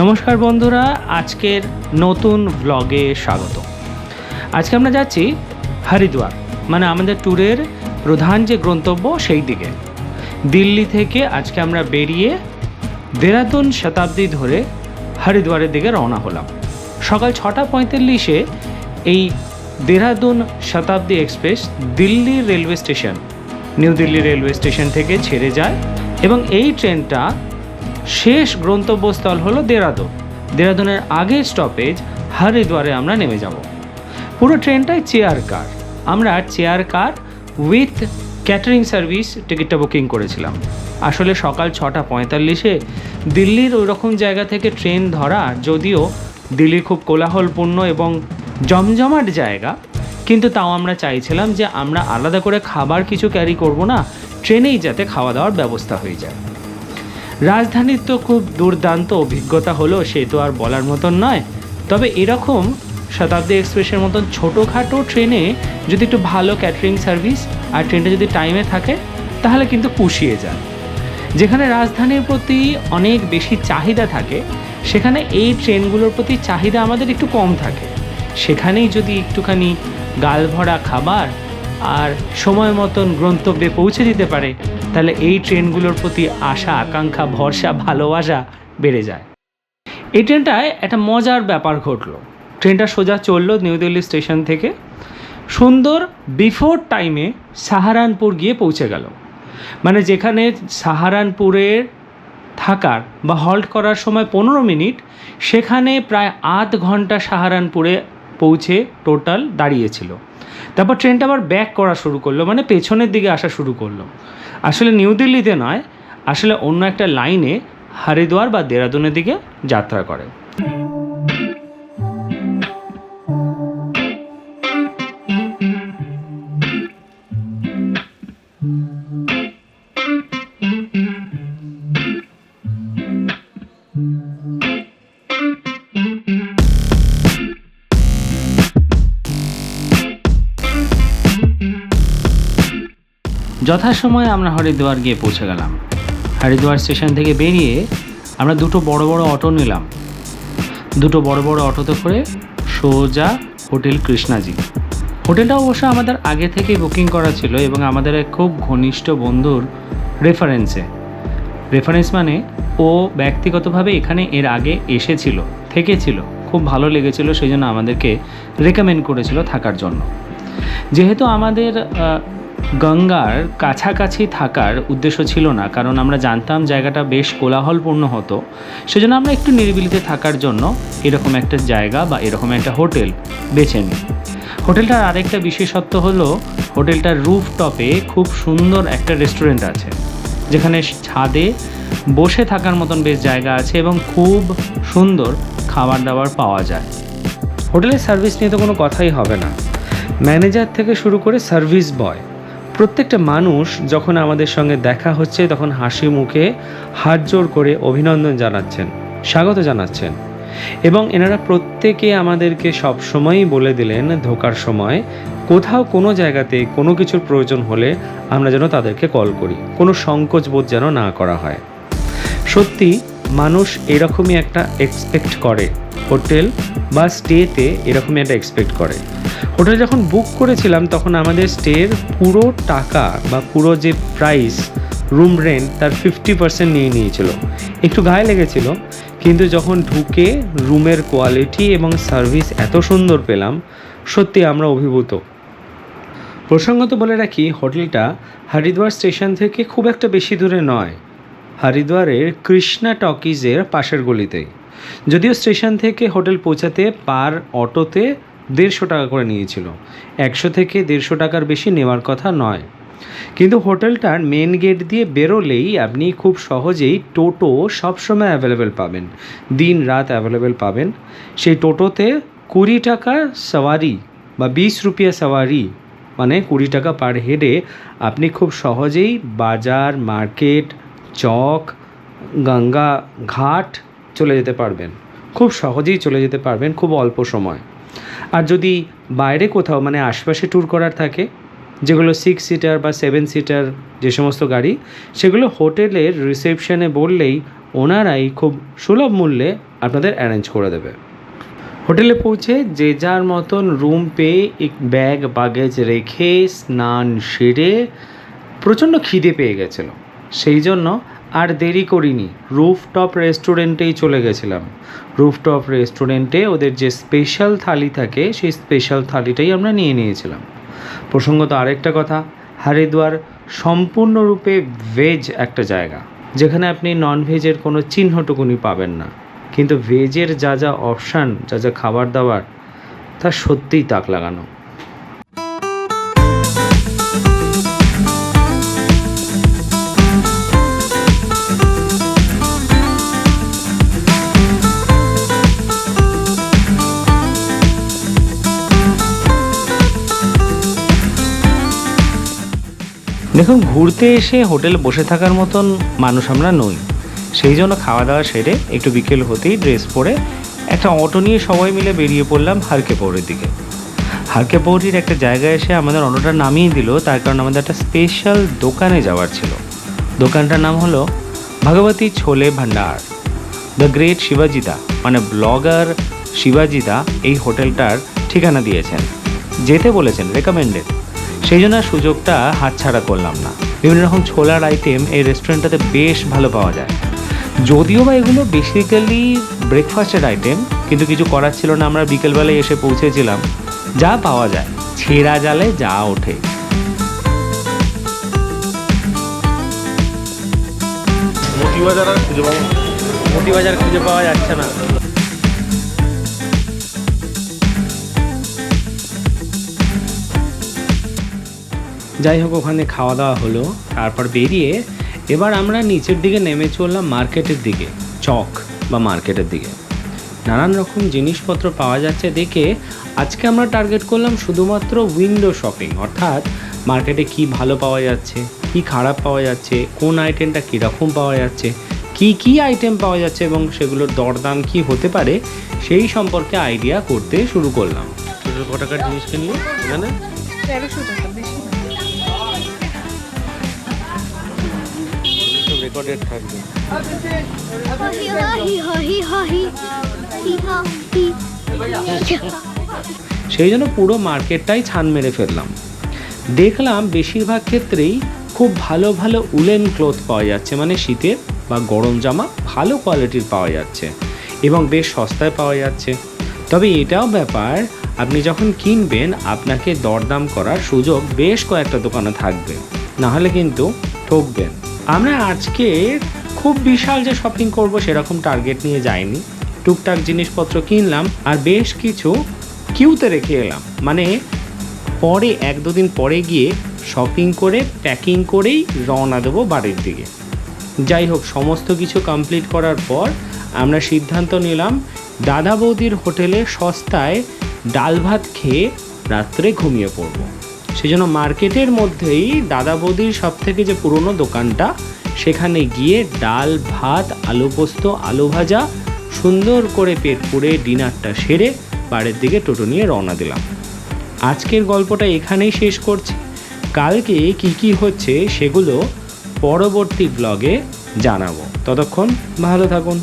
নমস্কার বন্ধুরা, আজকের নতুন ব্লগে স্বাগত। আজকে আমরা যাচ্ছি হরিদ্বার মানে আমাদের ট্যুরের প্রধান যে গন্তব্য সেই দিকে। দিল্লি থেকে আজকে আমরা বেরিয়ে দেরাদুন শতাব্দী ধরে হরিদ্বারের দিকে রওনা হলাম। সকাল ছটা পঁয়তাল্লিশে এই Dehradun Shatabdi express Delhi railway station, new Delhi railway station থেকে ছেড়ে যায় এবং এই ট্রেনটা শেষ গন্তব্যস্থল হলো দেরাদুন। দেরাদুনের আগের স্টপেজ হরিদ্বারে আমরা নেমে যাব। পুরো ট্রেনটাই চেয়ার কার। আমরা chair car with catering service টিকিটটা বুকিং করেছিলাম। আসলে সকাল ছটা পঁয়তাল্লিশে দিল্লির ওই রকম জায়গা থেকে ট্রেন ধরা যদিও দিল্লির খুব কোলাহলপূর্ণ এবং জমজমাট জায়গা, কিন্তু তাও আমরা চাইছিলাম যে আমরা আলাদা করে খাবার কিছু ক্যারি করব না, ট্রেনেই যাতে খাওয়া দাওয়ার ব্যবস্থা হয়ে যায়। রাজধানীর তো খুব দুর্দান্ত অভিজ্ঞতা হলো, সে তো আর বলার মতন নয়। তবে এরকম শতাব্দী এক্সপ্রেসের মতন ছোটোখাটো ট্রেনে যদি একটু ভালো ক্যাটারিং সার্ভিস আর ট্রেনটা যদি টাইমে থাকে, তাহলে কিন্তু পুষিয়ে যায় যেখানে রাজধানীর প্রতি অনেক বেশি চাহিদা থাকে, সেখানে এই ট্রেনগুলোর প্রতি চাহিদা আমাদের একটু কম থাকে। সেখানেই যদি একটুখানি গাল ভরা খাবার আর সময় মতন গন্তব্যে পৌঁছে দিতে পারে তাহলে এই ট্রেনগুলোর প্রতি আশা, আকাঙ্ক্ষা, ভরসা, ভালোবাসা বেড়ে যায়। এই ট্রেনটায় একটা মজার ব্যাপার ঘটলো। ট্রেনটা সোজা চলল নিউ দিল্লি স্টেশন থেকে। সুন্দর বিফোর টাইমে সাহারানপুর গিয়ে পৌঁছে গেল। মানে যেখানে সাহারানপুরের থাকার বা হল্ট করার সময় পনেরো মিনিট, সেখানে প্রায় আধ ঘণ্টা সাহারানপুরে পৌঁছে টোটাল দাঁড়িয়েছিল। তারপর ট্রেনটা আবার ব্যাক করা শুরু করল মানে পেছনের দিকে আসা শুরু করল। আসলে নিউ দিল্লিতে নয়, আসলে অন্য একটা লাইনে হরিদ্বার বা দেরাদুনের দিকে যাত্রা করে। যথাসময়ে আমরা হরিদ্বার গিয়ে পৌঁছে গেলাম। হরিদ্বার স্টেশন থেকে বেরিয়ে আমরা দুটো বড় বড় অটো নিলাম। দুটো বড় বড় অটোতে করে সোজা হোটেল কৃষ্ণাজি। হোটেলটা অবশ্য আমাদের আগে থেকেই বুকিং করা ছিল এবং আমাদের এক খুব ঘনিষ্ঠ বন্ধুর রেফারেন্সে। রেফারেন্স মানে ও ব্যক্তিগতভাবে এখানে এর আগে এসেছিল, থেকেছিল, খুব ভালো লেগেছিল, সেই জন্য আমাদেরকে রেকমেন্ড করেছিল থাকার জন্য। যেহেতু আমাদের গঙ্গার কাছাকাছি থাকার উদ্দেশ্য ছিল না, কারণ আমরা জানতাম জায়গাটা বেশ কোলাহলপূর্ণ হতো। সেজন্য আমরা একটু নিরিবিলিতে থাকার জন্য এরকম একটা জায়গা বা এরকম একটা হোটেল বেছে নিই। হোটেলটার আরেকটা বিশেষত্ব হলো, হোটেলটার রুফ টপে খুব সুন্দর একটা রেস্টুরেন্ট আছে, যেখানে ছাদে বসে থাকার মতন বেশ জায়গা আছে এবং খুব সুন্দর খাবার দাবার পাওয়া যায়। হোটেলের সার্ভিস নিয়ে তো কোনো কথাই হবে না। ম্যানেজার থেকে শুরু করে সার্ভিস বয়। প্রত্যেকটা মানুষ যখন আমাদের সঙ্গে দেখা হচ্ছে, তখন হাসি মুখে হাত জোর করে অভিনন্দন জানাচ্ছেন, স্বাগত জানাচ্ছেন। এবং এনারা প্রত্যেকে আমাদেরকে সবসময়ই বলে দিলেন, ধোকার সময়, কোথাও কোনো জায়গাতে কোনো কিছুর প্রয়োজন হলে আমরা যেন তাদেরকে কল করি। কোনো সংকোচ বোধ যেন না করা হয়। সত্যি, মানুষ এরকমই একটা এক্সপেক্ট করে। হোটেল বা স্টেতে এরকমই একটা এক্সপেক্ট করে। হোটেল যখন বুক করেছিলাম, তখন আমাদের স্টের পুরো টাকা বা পুরো যে প্রাইস রুম রেন্ট তার ফিফটি পার্সেন্ট নিয়ে নিয়েছিল। একটু গায়ে লেগেছিল, কিন্তু যখন ঢুকে রুমের কোয়ালিটি এবং সার্ভিস এত সুন্দর পেলাম, সত্যি আমরা অভিভূত। প্রসঙ্গত বলে রাখি হোটেলটা হরিদ্বার স্টেশন থেকে খুব একটা বেশি দূরে নয়। হরিদ্বারের কৃষ্ণা টকিজের পাশের গলিতেই। যদিও স্টেশন থেকে হোটেল পৌঁছাতে পার অটোতে দেড়শো টাকা করে নিয়েছিল। একশো থেকে দেড়শো টাকার বেশি নেওয়ার কথা নয়। কিন্তু হোটেলটার মেন গেট দিয়ে বেরোলেই আপনি খুব সহজেই টোটো সবসময় অ্যাভেলেবেল পাবেন। দিন রাত অ্যাভেলেবেল পাবেন। সেই টোটোতে কুড়ি টাকা সওয়ারি বা বিশ রুপিয়া সওয়ারি মানে কুড়ি টাকা পার হেডে আপনি খুব সহজেই বাজার, মার্কেট, চক, গঙ্গা ঘাট চলে যেতে পারবেন। খুব সহজেই চলে যেতে পারবেন, খুব অল্প সময়। আর যদি বাইরে কোথাও মানে আশপাশে ট্যুর করার থাকে, যেগুলো সিক্স সিটার বা সেভেন সিটার যে সমস্ত গাড়ি, সেগুলো হোটেলের রিসেপশনে বললেই ওনারাই খুব সুলভ মূল্যে আপনাদের অ্যারেঞ্জ করে দেবে। হোটেলে পৌঁছে যে যার মতন রুম পেয়ে এক ব্যাগ বাগেজ রেখে স্নান সেরে প্রচণ্ড খিদে পেয়ে গেছিল। সেই জন্য আর দেরি করিনি। রুফটপ রেস্টুরেন্টেই চলে গেছিলাম। রুফটপ রেস্টুরেন্টে ওদের যে স্পেশাল থালি থাকে, সেই স্পেশাল থালিটাই আমরা নিয়ে নিয়েছিলাম। প্রসঙ্গত আরেকটা কথা, হরিদ্বার সম্পূর্ণরূপে ভেজ একটা জায়গা, যেখানে আপনি নন ভেজের কোনো চিহ্নটুকুনি পাবেন না। কিন্তু ভেজের যা যা অপশান যা যা খাবার দাবার, তা সত্যিই তাক লাগানো। দেখুন, ঘুরতে এসে হোটেল বসে থাকার মতন মানুষ আমরা নই। সেই জন্য খাওয়া দাওয়া সেরে একটু বিকেল হতেই ড্রেস পরে একটা অটো নিয়ে সবাই মিলে বেরিয়ে পড়লাম হারকে পৌরের দিকে। হারকে পৌরির একটা জায়গায় এসে আমাদের অটোটা নামিয়ে দিল, তার কারণ আমাদের একটা স্পেশাল দোকানে যাওয়ার ছিল। দোকানটার নাম হলো ভগবতী ছোলে ভান্ডার। দ্য গ্রেট শিবাজিদা মানে ব্লগার শিবাজিদা এই হোটেলটার ঠিকানা দিয়েছেন। যেতে বলেছেন রেকমেন্ডেড সেই জন্য সুযোগটা হাতছাড়া করলাম না। বিভিন্ন রকম ছোলার আইটেম এই রেস্টুরেন্টটাতে বেশ ভালো পাওয়া যায়। যদিও বা এগুলো বেসিক্যালি ব্রেকফাস্টের আইটেম কিন্তু কিছু করার ছিল না আমরা বিকেলবেলায় এসে পৌঁছেছিলাম। যা পাওয়া যায় ছেঁড়া জালে যা ওঠে। মোটিবাজার আর খুঁজে। মতিবাজার খুঁজে পাওয়া যাচ্ছে না। যাই হোক ওখানে খাওয়া দাওয়া হলো তারপর বেরিয়ে এবার আমরা নিচের দিকে নেমে চললাম মার্কেটের দিকে চক বা মার্কেটের দিকে। নানান রকম জিনিসপত্র পাওয়া যাচ্ছে দেখে আজকে আমরা টার্গেট করলাম শুধুমাত্র উইন্ডো শপিং অর্থাৎ মার্কেটে কি ভালো পাওয়া যাচ্ছে কি খারাপ পাওয়া যাচ্ছে কোন আইটেমটা কীরকম পাওয়া যাচ্ছে কি কি আইটেম পাওয়া যাচ্ছে এবং সেগুলোর দরদাম কি হতে পারে সেই সম্পর্কে আইডিয়া করতে শুরু করলাম। ছোটো টাকার জিনিস কিনলি? এখানে? তেরোশো টাকা। রেকর্ডেড থাকবে. সেই জন্য পুরো মার্কেটটাই ছান মেরে ফেললাম। দেখলাম বেশিরভাগ ক্ষেত্রেই খুব ভালো ভালো উলেন ক্লথ পাওয়া যাচ্ছে মানে শীতের বা গরম জামা ভালো কোয়ালিটির পাওয়া যাচ্ছে এবং বেশ সস্তায় পাওয়া যাচ্ছে। তবে এটাও ব্যাপার, আপনি যখন কিনবেন, আপনাকে দরদাম করার সুযোগ বেশ কয়েকটা দোকানে থাকবে। নাহলে কিন্তু ঠকবেন। আমরা আজকে খুব বিশাল যে শপিং করব সেরকম টার্গেট নিয়ে যাইনি। টুকটাক জিনিসপত্র কিনলাম আর বেশ কিছু কিউতে রেখে এলাম। মানে পরে, এক দুদিন পরে গিয়ে শপিং করে প্যাকিং করেই রওনা দেবো বাড়ির দিকে। যাই হোক, সমস্ত কিছু কমপ্লিট করার পর আমরা সিদ্ধান্ত নিলাম, দাদা বৌদির হোটেলে সস্তায় ডাল ভাত খেয়ে রাত্রে ঘুমিয়ে পড়ব। সেজন্য মার্কেটের মধ্যেই দাদা বৌদির সব থেকে যে পুরনো দোকানটা, সেখানে গিয়ে ডাল, ভাত, আলু পোস্ত, আলু ভাজা, সুন্দর করে পেট পুড়ে ডিনারটা সেরে বাড়ির দিকে টোটো নিয়ে রওনা দিলাম। আজকের গল্পটা এখানেই শেষ করছি। কালকে কি কি হচ্ছে সেগুলো পরবর্তী ব্লগে জানাব। ততক্ষণ ভালো থাকুন।